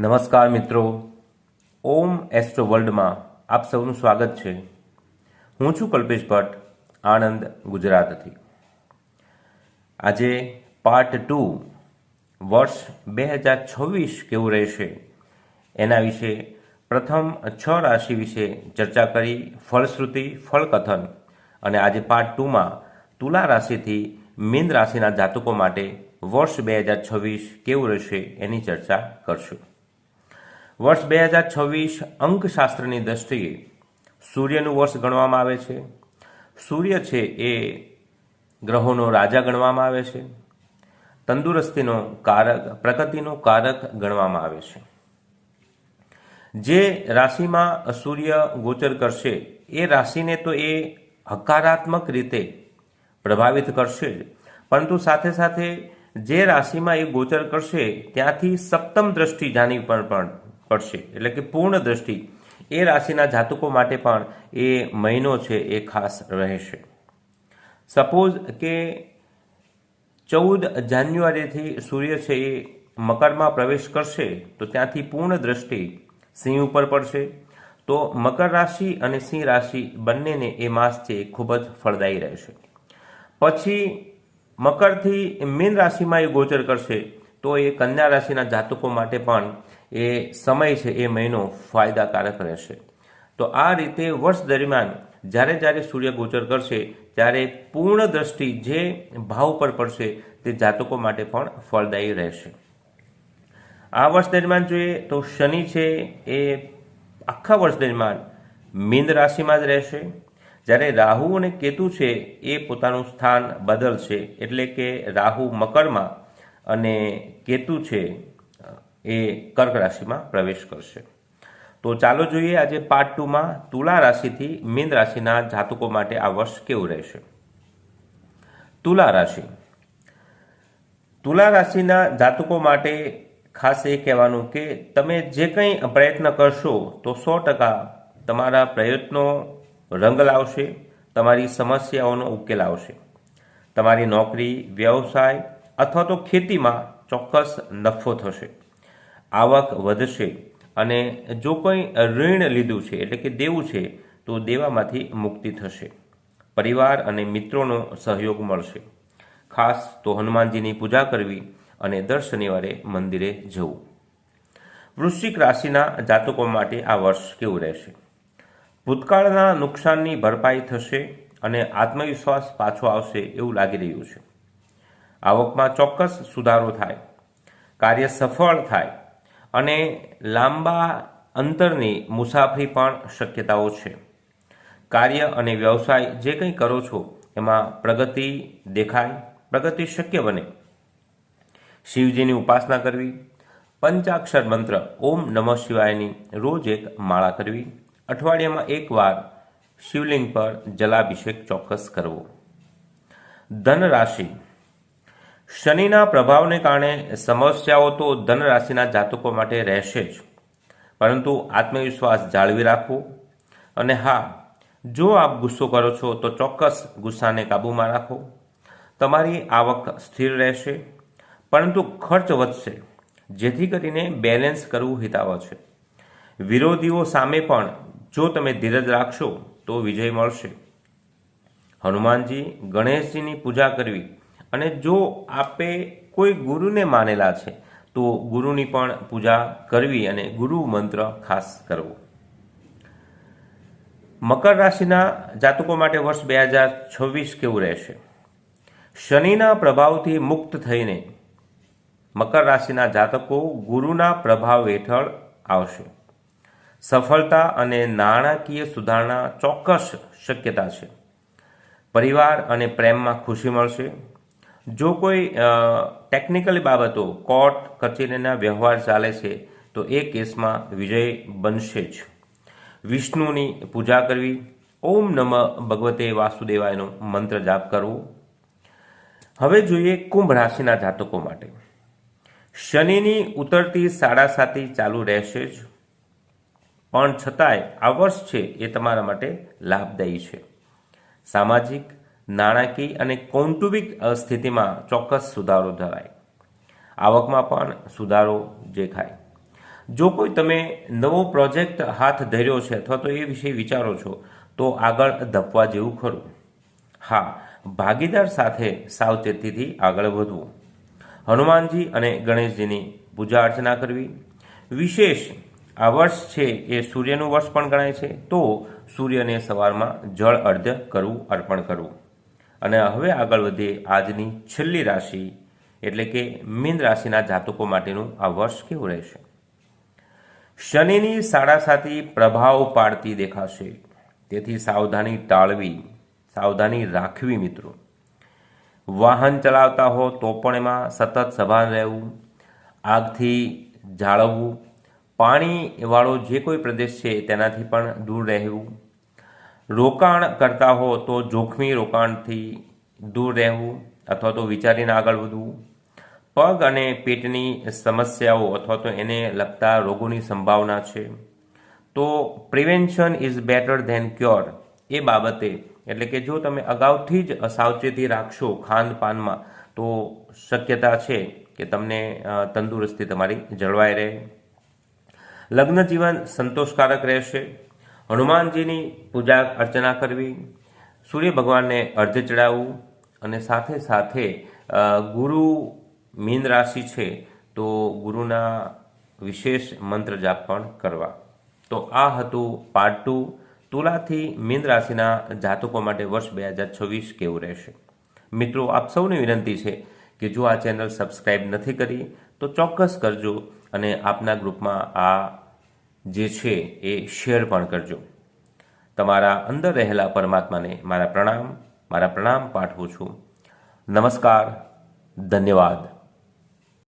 નમસ્કાર મિત્રો. ઓમ એસ્ટ્રો વર્લ્ડમાં આપ સૌનું સ્વાગત છે. હું છું કલ્પેશ ભટ્ટ, આણંદ, ગુજરાતથી. આજે પાર્ટ ટુ વર્ષ બે હજાર છવ્વીસ કેવું રહેશે? એના વિશે પ્રથમ છ રાશિ વિશે ચર્ચા કરી ફળશ્રુતિ, ફળકથન અને આજે પાર્ટ ટુમાં તુલા રાશિથી મીન રાશિના જાતકો માટે વર્ષ બે હજાર છવ્વીસ કેવું રહેશે એની ચર્ચા કરશું. વર્ષ બે હજાર છવ્વીસ અંકશાસ્ત્રની દ્રષ્ટિએ સૂર્યનું વર્ષ ગણવામાં આવે છે. સૂર્ય છે એ ગ્રહોનો રાજા ગણવામાં આવે છે. તંદુરસ્તીનો કારક પ્રગતિનો કારક ગણવામાં આવે છે. જે રાશિમાં સૂર્ય ગોચર કરશે, એ રાશિને તો એ હકારાત્મક રીતે પ્રભાવિત કરશે જ. પરંતુ સાથે સાથે જે રાશિમાં એ ગોચર કરશે, ત્યાંથી સપ્તમ દ્રષ્ટિ જાણી પર પણ પડશે. એટલે કે પૂર્ણ દ્રષ્ટિ એ રાશિના જાતકો માટે પણ એ મહિનો છે એ ખાસ રહેશે. સપોઝ કે ચૌદ જાન્યુઆરીથી સૂર્ય છે એ મકરમાં પ્રવેશ કરશે, તો ત્યાંથી પૂર્ણ દ્રષ્ટિ સિંહ ઉપર પડશે. તો મકર રાશિ અને સિંહ રાશિ બંનેને એ માસ છે એ ખૂબ જ ફળદાયી રહેશે. પછી મકરથી મીન રાશિમાં એ ગોચર કરશે, તો એ કન્યા રાશિના જાતકો માટે પણ એ સમય છે, એ મહિનો ફાયદાકારક રહેશે. તો આ રીતે વર્ષ દરમિયાન જ્યારે જ્યારે સૂર્ય ગોચર કરશે, ત્યારે પૂર્ણ દ્રષ્ટિ જે ભાવ પર પડશે, તે જાતકો માટે પણ ફળદાયી રહેશે. આ વર્ષ દરમિયાન જોઈએ તો શનિ છે, એ આખા વર્ષ દરમિયાન મીન રાશિમાં જ રહેશે. જ્યારે રાહુ અને કેતુ છે, એ પોતાનું સ્થાન બદલશે. એટલે કે રાહુ મકરમાં અને કેતુ છે એ કર્ક રાશિમાં પ્રવેશ કરશે. તો ચાલો જોઈએ આજે પાર્ટ ટુમાં તુલા રાશિથી મીન રાશિના જાતકો માટે આ વર્ષ કેવું રહેશે. તુલા રાશિ. તુલા રાશિના જાતકો માટે ખાસ એ કહેવાનું કે તમે જે કંઈ પ્રયત્ન કરશો તો સો ટકા તમારા પ્રયત્નો રંગ લાવશે, તમારી સમસ્યાઓનો ઉકેલ આવશે. તમારી નોકરી, વ્યવસાય અથવા તો ખેતીમાં ચોક્કસ નફો થશે. આવક વધશે અને જો કોઈ ઋણ લીધું છે, એટલે કે દેવું છે, તો દેવામાંથી મુક્તિ થશે. પરિવાર અને મિત્રોનો સહયોગ મળશે. ખાસ તો હનુમાનજીની પૂજા કરવી અને દર શનિવારે મંદિરે જવું. વૃશ્ચિક રાશિના જાતકો માટે આ વર્ષ કેવું રહેશે? ભૂતકાળના નુકસાનની ભરપાઈ થશે અને આત્મવિશ્વાસ પાછો આવશે એવું લાગી રહ્યું છે. આવકમાં ચોક્કસ સુધારો થાય. કાર્ય સફળ થાય. અને લાંબા અંતરની મુસાફરી પણ શક્યતાઓ છે. કાર્ય અને વ્યવસાય જે કંઈ કરો છો, એમાં પ્રગતિ દેખાય, પ્રગતિ શક્ય બને. શિવજીની ઉપાસના કરવી, પંચાક્ષર મંત્ર, ઓમ નમઃ શિવાયની રોજ એક માળા કરવી, અઠવાડિયામાં એકવાર શિવલિંગ પર જલાભિષેક ચોક્કસ કરવો. ધન રાશિ શનિના પ્રભાવને કારણે સમસ્યાઓ તો ધન રાશિના જાતકો માટે રહેશે જ. પરંતુ આત્મવિશ્વાસ જાળવી રાખવો અને હા, જો આપ ગુસ્સો કરો છો તો ચોક્કસ ગુસ્સાને કાબૂમાં રાખો. તમારી આવક સ્થિર રહેશે, પરંતુ ખર્ચ વધશે, જેથી કરીને બેલેન્સ કરવું હિતાવ છે. વિરોધીઓ સામે પણ જો તમે ધીરજ રાખશો તો વિજય મળશે. હનુમાનજી ગણેશજીની પૂજા કરવી અને જો આપે કોઈ ગુરુને માનેલા છે, તો ગુરુની પણ પૂજા કરવી અને ગુરુ મંત્ર ખાસ કરવો. મકર રાશિના જાતકો માટે વર્ષ બે હજાર છવ્વીસ કેવું રહેશે? શનિના પ્રભાવથી મુક્ત થઈને મકર રાશિના જાતકો ગુરુના પ્રભાવ હેઠળ આવશે. સફળતા અને નાણાકીય સુધારણા ચોક્કસ શક્યતા છે. પરિવાર અને પ્રેમમાં ખુશી મળશે. જો કોઈ ટેકનિકલ બાબતો કોર્ટ કચેરીના વ્યવહાર ચાલે છે, તો એ કેસમાં વિજય બનશે જ. વિષ્ણુની પૂજા કરવી, ઓમ નમ ભગવતે વાસુદેવાયનો મંત્ર જાપ કરવો. હવે જોઈએ કુંભ રાશિના જાતકો માટે. શનિની ઉતરતી સાડા સાતી ચાલુ રહેશે જ, પણ છતાંય આ વર્ષ છે એ તમારા માટે લાભદાયી છે. સામાજિક નાણાકીય અને કૌટુંબિક સ્થિતિમાં ચોક્કસ સુધારો ધરાય. આવકમાં પણ સુધારો દેખાય. જો કોઈ તમે નવો પ્રોજેક્ટ હાથ ધર્યો છે અથવા તો એ વિશે વિચારો છો, તો આગળ ધપવા જેવું ખરું. હા, ભાગીદાર સાથે સાવચેતીથી આગળ વધવું. હનુમાનજી અને ગણેશજીની પૂજા અર્ચના કરવી. વિશેષ, આ વર્ષ છે એ સૂર્યનું વર્ષ પણ ગણાય છે, તો સૂર્યને સવારમાં જળ અર્ધ્ય કરવું, અર્પણ કરવું. અને હવે આગળ વધીએ આજની છેલ્લી રાશિ, એટલે કે મીન રાશિના જાતકો માટેનું આ વર્ષ કેવું રહેશે? શનિની સાડા સાતી પ્રભાવ પાડતી દેખાશે. તેથી સાવધાની ટાળવી, સાવધાની રાખવી મિત્રો. વાહન ચલાવતા હો તો પણ એમાં સતત સભાન રહેવું, આગથી જાળવવું પાણીવાળો જે કોઈ પ્રદેશ છે તેનાથી પણ દૂર રહેવું રોકાણ કરતા હો તો જોખમી રોકાણથી દૂર રહેવું અથવા તો વિચારીને આગળ વધવું. પગ અને પેટની સમસ્યાઓ અથવા તો એને લગતા રોગોની સંભાવના છે. તો prevention is better than cure એ બાબતે, એટલે કે જો તમે અગાઉથી જ સાવચેતી રાખશો ખાનપાનમાં તો શક્યતા છે કે તમને તંદુરસ્તી તમારી જળવાઈ રહે. લગ્ન જીવન સંતોષકારક રહેશે. હનુમાનજીની પૂજા અર્ચના કરવી, સૂર્ય ભગવાનને અર્ધ ચડાવવું અને સાથે સાથે ગુરુ મીન રાશિ છે તો ગુરુના વિશેષ મંત્ર જાપ પણ કરવા. તો આ હતું પાર્ટ ટુ તુલાથી મીન રાશિના જાતકો માટે વર્ષ બે હજાર છવ્વીસ કેવું રહેશે? મિત્રો, આપ સૌને વિનંતી છે કે જો આ ચેનલ સબસ્ક્રાઈબ નથી કરી, તો ચોક્કસ કરજો અને આપના ગ્રુપમાં આ જે છે એ શેર પણ કરજો. તમારા અંદર રહેલા પરમાત્માને મારા પ્રણામ મારા પ્રણામ પાઠવું છું. નમસ્કાર, ધન્યવાદ.